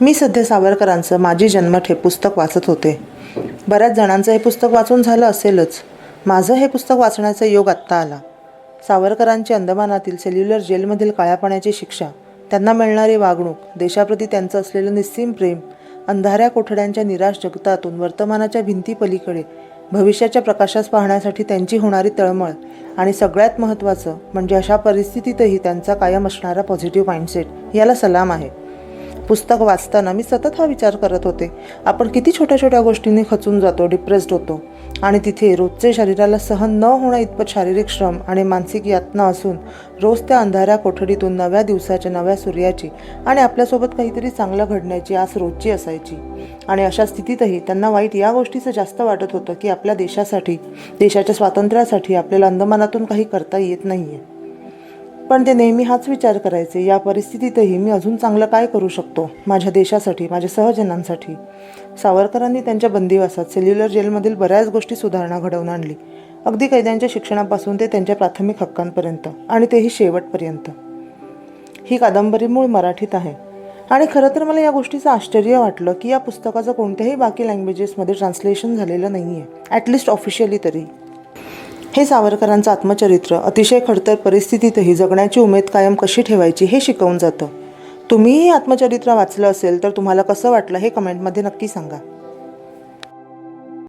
मी सध्या सावरकरांचं माझी जन्मठ हे पुस्तक वाचत होते. बऱ्याच जणांचं हे पुस्तक वाचून झालं असेलच. माझं हे पुस्तक वाचण्याचा योग आत्ता आला. सावरकरांची अंदमानातील सेल्युलर जेलमधील काळ्यापाण्याची शिक्षा त्यांना मिळणारी वागणूक देशाप्रती त्यांचं असलेलं निस्सीम प्रेम अंधाऱ्या कोठड्यांच्या निराश जगतातून वर्तमानाच्या भिंतीपलीकडे भविष्याच्या प्रकाशास पाहण्यासाठी त्यांची होणारी तळमळ आणि सगळ्यात महत्त्वाचं म्हणजे अशा परिस्थितीतही त्यांचा कायम असणारा पॉझिटिव्ह माइंडसेट याला सलाम आहे. पुस्तक वाचताना मी सतत हा विचार करत होते. आपण किती छोट्या छोट्या गोष्टींनी खचून जातो डिप्रेस्ड होतो. आणि तिथे रोजचे शरीराला सहन न होणं इतपत शारीरिक श्रम आणि मानसिक यातना असून रोज त्या अंधाऱ्या कोठडीतून नव्या दिवसाच्या नव्या सूर्याची आणि आपल्यासोबत काहीतरी चांगलं घडण्याची आस रोजची असायची. आणि अशा स्थितीतही त्यांना वाईट या गोष्टीचं जास्त वाटत होतं की आपल्या देशासाठी देशाच्या स्वातंत्र्यासाठी आपल्याला अंदमानातून काही करता येत नाही आहे पण ते नेहमी हाच विचार करायचे या परिस्थितीतही मी अजून चांगलं काय करू शकतो? माझ्या देशासाठी माझ्या सहजनांसाठी. सावरकरांनी त्यांच्या बंदिवासात सेल्युलर जेलमधील बऱ्याच गोष्टी सुधारणा घडवून आणली. अगदी कैद्यांच्या शिक्षणापासून ते त्यांच्या प्राथमिक हक्कांपर्यंत आणि तेही शेवटपर्यंत. ही कादंबरी मूळ मराठीत आहे. आणि खरं तर मला या गोष्टीचं आश्चर्य वाटलं की या पुस्तकाचं कोणत्याही बाकी लँग्वेजेसमध्ये ट्रान्सलेशन झालेलं नाही आहे ॲटलिस्ट ऑफिशियली तरी. हे सावरकरांचं आत्मचरित्र अतिशय खडतर परिस्थितीतही जगण्याची उमेद कायम कशी ठेवायची हे शिकवून जातं. तुम्हीही आत्मचरित्र वाचलं असेल तर तुम्हाला कसं वाटलं हे कमेंटमध्ये नक्की सांगा.